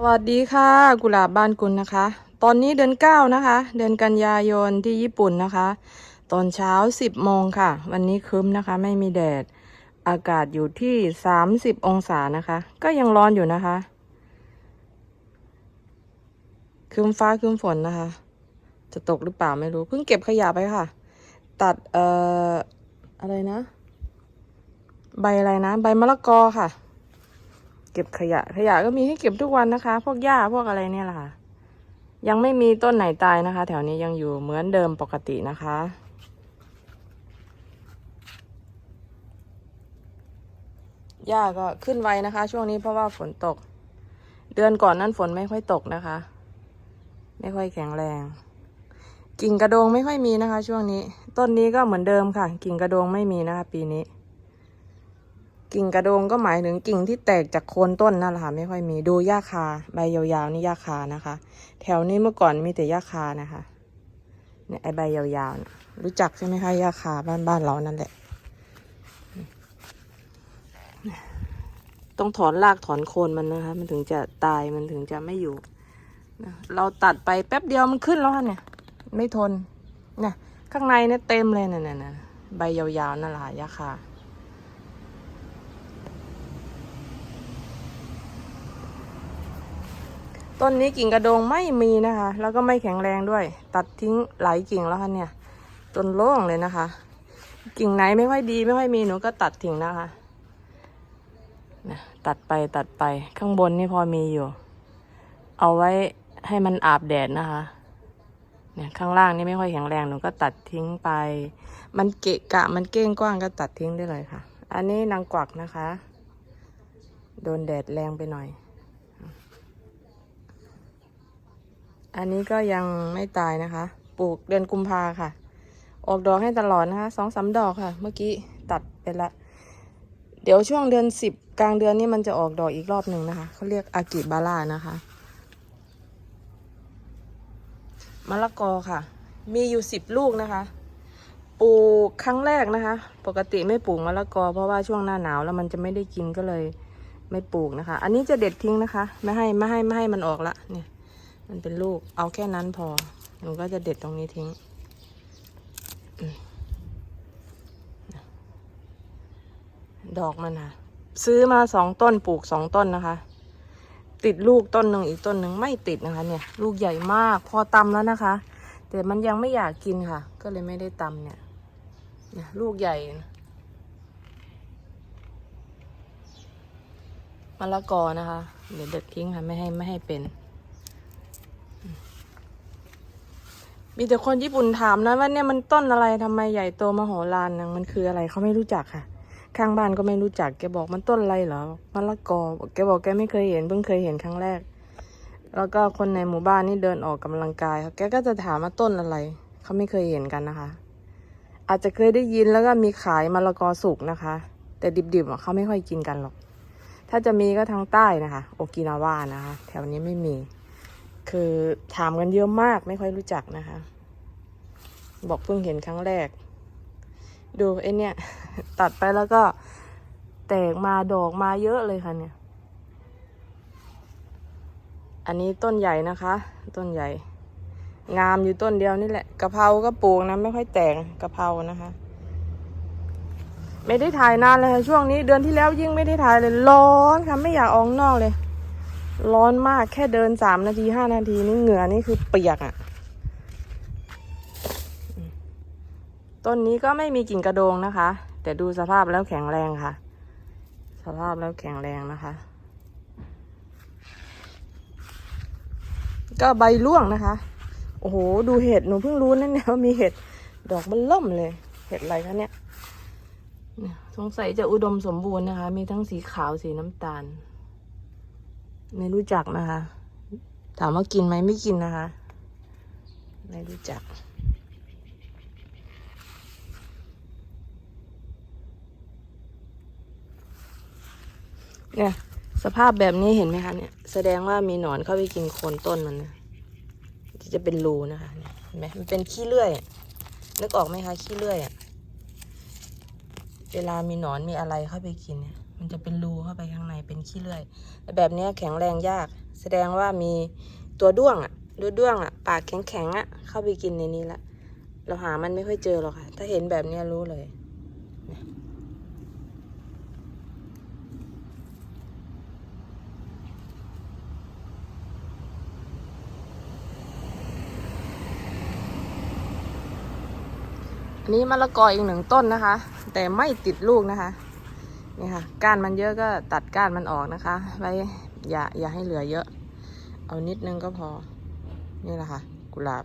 สวัสดีค่ะกุหลาบบ้านกุลนะคะ ตอนนี้เดือนเก้านะคะ เดือนกันยายนที่ญี่ปุ่นนะคะ ตอนเช้าสิบโมงค่ะ วันนี้ครึ้มนะคะ ไม่มีแดด อากาศอยู่ที่สามสิบองศานะคะ ก็ยังร้อนอยู่นะคะครึ้มฟ้าครึ้มฝนนะคะ จะตกหรือเปล่าไม่รู้ เพิ่งเก็บขยะไปค่ะ ตัดเอ่ออะไรนะ ใบอะไรนะ ใบมะละกอค่ะ ก็บขยะ ขยะก็มีให้เก็บทุกวันนะคะ พวกหญ้าพวกอะไรเนี่ยแหละค่ะยังไม่มีต้นไหนตายนะคะ แถวนี้ยังอยู่เหมือนเดิมปกตินะคะ หญ้าก็ขึ้นไวนะคะ ช่วงนี้เพราะว่าฝนตก เดือนก่อนนั้นฝนไม่ค่อยตกนะคะ ไม่ค่อยแข็งแรง กิ่งกระโดงไม่ค่อยมีนะคะ ช่วงนี้ ต้นนี้ก็เหมือนเดิมค่ะ กิ่งกระโดงไม่มีนะคะ ปีนี้ กิ่งกระโดงก็หมายถึงกิ่งที่แตกจากโคนต้นนั่นแหละค่ะไม่ค่อยมีดูหญ้าคา ใบยาวๆนี่หญ้าคานะคะ แถวนี้เมื่อก่อนมีแต่หญ้าคานะคะเนี่ยไอใบยาวๆนะรู้จักใช่ไหมคะหญ้าคาบ้านบ้านเรานั่นแหละ ต้องถอนรากถอนโคนมันนะคะ มันถึงจะตายมันถึงจะไม่อยู่เราตัดไปแป๊บเดียวมันขึ้นแล้วค่ะเนี่ย ไม่ทนเนี่ยข้างในเนี่ยเต็มเลยเนี่ยเนี่ยเนี่ยใบยาวๆนั่นแหละค่ะหญ้าคา ต้นนี้กิ่งกระโดงไม่มีนะคะ แล้วก็ไม่แข็งแรงด้วย ตัดทิ้งหลายกิ่งแล้วค่ะเนี่ยต้นโล่งเลยนะคะ กิ่งไหนไม่ค่อยดีไม่ค่อยมีหนูก็ตัดทิ้งนะคะนะตัดไปตัดไปข้างบนนี่พอมีอยู่ เอาไว้ให้มันอาบแดดนะคะเนี่ยข้างล่างนี่ไม่ค่อยแข็งแรงหนูก็ตัดทิ้งไป มันเกะกะมันเก้งกว้างก็ตัดทิ้งได้เลยค่ะ อันนี้นางกวักนะคะ โดนแดดแรงไปหน่อย อันนี้ก็ยังไม่ตายนะคะ ปลูกเดือนกุมภาค่ะ ออกดอกให้ตลอดนะคะสองสามดอกค่ะ เมื่อกี้ตัดไปละ เดี๋ยวช่วงเดือนสิบกลางเดือนนี้มันจะออกดอกอีกรอบหนึ่งนะคะ เขาเรียกอากิบาร่านะคะมะละกอค่ะ มีอยู่สิบลูกนะคะ ปลูกครั้งแรกนะคะ ปกติไม่ปลูกมะละกอ เพราะว่าช่วงหน้าหนาวแล้วมันจะไม่ได้กินก็เลย ไม่ปลูกนะคะ อันนี้จะเด็ดทิ้งนะคะ ไม่ให้ไม่ให้ไม่ให้มันออกละเนี่ย มันเป็นลูก เอาแค่นั้นพอ หนูก็จะเด็ดตรงนี้ทิ้ง ดอกมันค่ะ ซื้อมาสองต้นปลูกสองต้นนะคะ ติดลูกต้นหนึ่งอีกต้นหนึ่งไม่ติดนะคะ เนี่ย ลูกใหญ่มาก พอตำแล้วนะคะ แต่มันยังไม่อยากกินค่ะ ก็เลยไม่ได้ตำเนี่ย เนี่ยลูกใหญ่มะละกอนะคะ เดี๋ยวเด็ดทิ้งค่ะ ไม่ให้ไม่ให้เป็น มีแต่คนญี่ปุ่นถามนะว่าเนี่ยมันต้นอะไรทำไมใหญ่โตมโหฬารนะมันคืออะไรเขาไม่รู้จักค่ะ ข้างบ้านก็ไม่รู้จักแกบอกมันต้นอะไรเหรอมะละกอแกบอกแกไม่เคยเห็นเพิ่งเคยเห็นครั้งแรก แล้วก็คนในหมู่บ้านนี่เดินออกกำลังกายค่ะแกก็จะถามว่าต้นอะไรเขาไม่เคยเห็นกันนะคะ อาจจะเคยได้ยินแล้วก็มีขายมะละกอสุกนะคะ แต่ดิบๆเขาไม่ค่อยกินกันหรอก ถ้าจะมีก็ทางใต้นะคะ โอกินาว่านะคะ แถวนี้ไม่มี คือถามกันเยอะมากไม่ค่อยรู้จักนะคะ บอกเพิ่งเห็นครั้งแรก ดูไอเนี่ย ตัดไปแล้วก็แตกมาดอกมาเยอะเลยค่ะเนี่ย อันนี้ต้นใหญ่นะคะ ต้นใหญ่ งามอยู่ต้นเดียวนี่แหละกะเพราก็ปลูกนะไม่ค่อยแตกกะเพรานะคะ ไม่ได้ถ่ายนานเลยค่ะช่วงนี้เดือนที่แล้วยิ่งไม่ได้ถ่ายเลยร้อนค่ะไม่อยากออกนอกเลย ร้อนมากแค่เดินสามนาทีห้านาทีนี่เหงื่อนี่คือเปียกอะ่ะ ต้นนี้ก็ไม่มีกิ่งกระโดงนะคะ แต่ดูสภาพแล้วแข็งแรงค่ะ สภาพแล้วแข็งแรงนะคะ ก็ใบร่วงนะคะ โอ้โห ดูเห็ดหนูเพิ่งรู้นั่นเนี่ยว่ามีเห็ดดอกมันล่มเลย เห็ดอะไรคะเนี่ยเนี่ยสงสัยจะอุดมสมบูรณ์นะคะ มีทั้งสีขาวสีน้ำตาล ไม่รู้จักนะคะ ถามว่ากินไหมไม่กินนะคะ ไม่รู้จัก เนี่ย สภาพแบบนี้เห็นไหมคะเนี่ย แสดงว่ามีหนอนเข้าไปกินโคนต้นมันนะที่จะเป็นรูนะคะเห็นไหมมันเป็นขี้เลื่อยนึกออกไหมคะขี้เลื่อยอะเวลามีหนอนมีอะไรเข้าไปกินเนี่ย มันจะเป็นรูเข้าไปข้างในเป็นขี้เลื่อยแต่แบบนี้แข็งแรงยาก แสดงว่ามีตัวด้วงอะตัวด้วงอะปากแข็งๆอะเข้าไปกินในนี้ละเราหามันไม่ค่อยเจอหรอกค่ะ ถ้าเห็นแบบนี้รู้เลยนนี้มะละกออีกหนึ่งต้นนะคะ แต่ไม่ติดลูกนะคะ นี่ค่ะ ก้านมันเยอะก็ตัดก้านมันออกนะคะ ไว้อย่าอย่าให้เหลือเยอะ เอานิดนึงก็พอ นี่แหละค่ะ กุหลาบ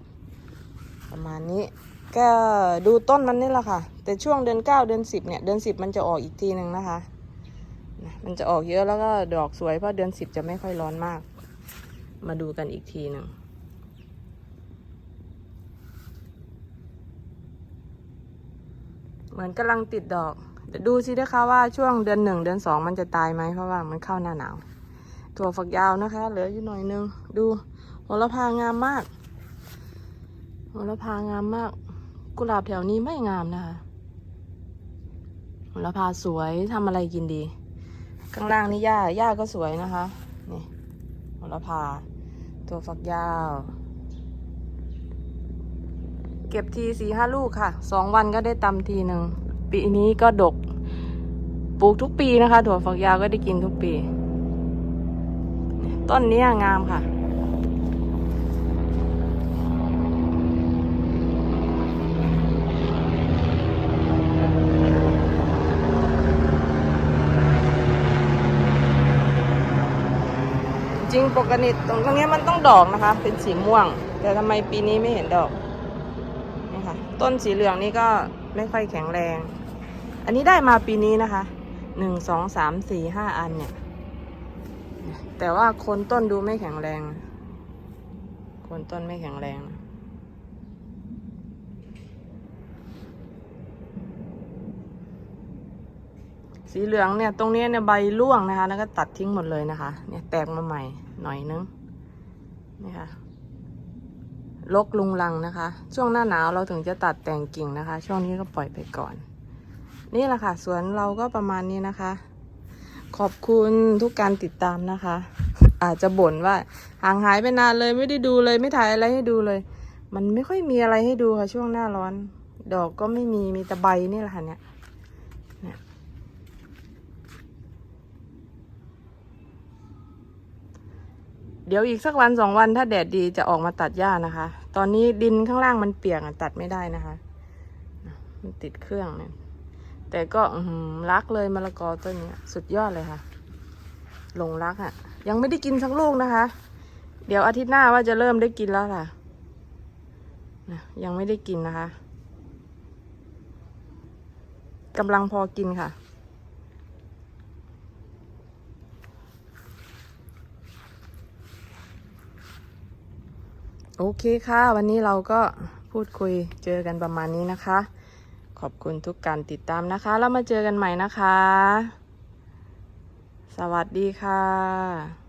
ประมาณนี้ ก็ดูต้นมันนี่แหละค่ะ แต่ช่วงเดือนเก้าเดือนสิบเนี่ย เดือนสิบมันจะออกอีกทีหนึ่งนะคะ มันจะออกเยอะแล้วก็ดอกสวยเพราะเดือนสิบจะไม่ค่อยร้อนมาก มาดูกันอีกทีหนึ่งเหมือนกำลังติดดอก ดี๋ยวดูสินะคะว่าช่วงเดือนหนึ่งเดือนสองมันจะตายไหมเพราะว่ามันเข้าหน้าหนาวถั่วฝักยาวนะคะ เหลืออยู่หน่อยนึง ดูโหระพางามมากโหระพางามมาก กุหลาบแถวนี้ไม่งามนะคะโหระพาสวยทำอะไรกินดี ข้างล่างนี่หญ้าหญ้าก็สวยนะคะนี่โหระพาถั่วฝักยาว เก็บทีสี่ห้าลูกค่ะสองวันก็ได้ตำทีหนึ่งปีนี้ก็ดก ลูกทุกปีนะคะ ถั่วฝักยาวก็ได้กินทุกปี ต้นนี้งามค่ะ จริงปกติตรงตรงนี้มันต้องดอกนะคะ เป็นสีม่วง แต่ทำไมปีนี้ไม่เห็นดอกนี่ค่ะ ต้นสีเหลืองนี่ก็ไม่ค่อยแข็งแรง อันนี้ได้มาปีนี้นะคะ หนึ่งสองสามสี่ห้าอันเนี่ย แต่ว่าโคนต้นดูไม่แข็งแรงโคนต้นไม่แข็งแรงนะสีเหลืองเนี่ยตรงนี้เนี่ยใบร่วงนะคะ แล้วก็ตัดทิ้งหมดเลยนะคะ เนี่ยแตกมาใหม่หน่อยนึงนี่ค่ะลกลุงลังนะคะ ช่วงหน้าหนาวเราถึงจะตัดแต่งกิ่งนะคะ ช่วงนี้ก็ปล่อยไปก่อน นี่แหละค่ะ สวนเราก็ประมาณนี้นะคะ ขอบคุณทุกการติดตามนะคะ อาจจะบ่นว่าห่างหายไปนานเลยไม่ได้ดูเลยไม่ถ่ายอะไรให้ดูเลย มันไม่ค่อยมีอะไรให้ดูค่ะช่วงหน้าร้อน ดอกก็ไม่มีมีแต่ใบนี่แหละค่ะเนี่ยเดี๋ยวอีกสักวันสองวันถ้าแดดดีจะออกมาตัดหญ้านะคะ ตอนนี้ดินข้างล่างมันเปียกตัดไม่ได้นะคะ มันติดเครื่องเนี่ย แต่ก็รักเลยมะละกอต้นนี้สุดยอดเลยค่ะหลงรักอะ่ะ ยังไม่ได้กินสักลูกนะคะ เดี๋ยวอาทิตย์หน้าว่าจะเริ่มได้กินแล้วค่ะยังไม่ได้กินนะคะกำลังพอกินค่ะ โอเคค่ะ วันนี้เราก็พูดคุยเจอกันประมาณนี้นะคะ ขอบคุณทุกการติดตามนะคะ แล้วมาเจอกันใหม่นะคะ สวัสดีค่ะ